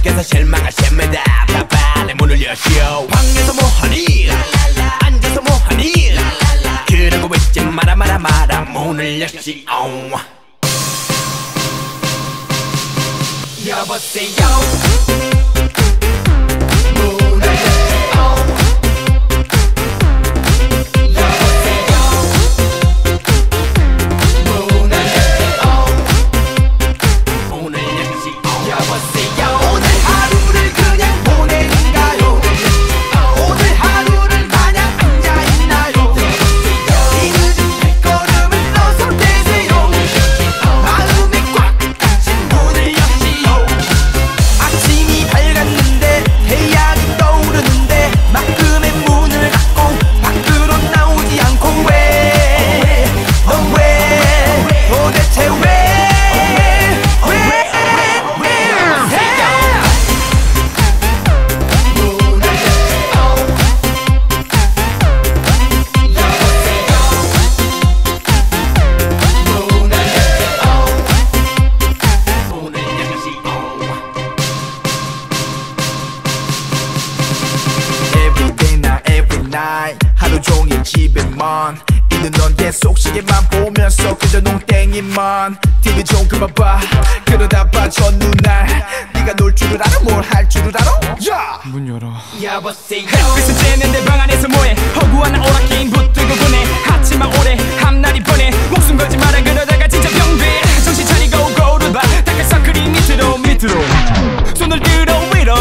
주께서 실망하십니다. 다 빨리 문을 여시오. 방에서 뭐하니? 앉아서 뭐하니? 그러고 있지 마라 마라 마라. 문을 여시오. 여보세요 너의 집에만. 있는 넌 계속 시계만 보면서 그저 농땡이만. TV 좀 그만 봐. 그러다 빠져 눈알 네가 놀 줄을 알아? 뭘 할 줄을 알아? 야문 열어. 야버세요. 햇빛은 쬐는 내 방 안에서 뭐해? 허구한 오락기인 붙들고 보내. 하지만 오래 앞날이 보내 목숨 걸지 마라. 그러다가 진짜 병돼. 정신 차리고 거울을 봐. 닭가서 그리 밑으로 밑으로. 손을 들어 위로.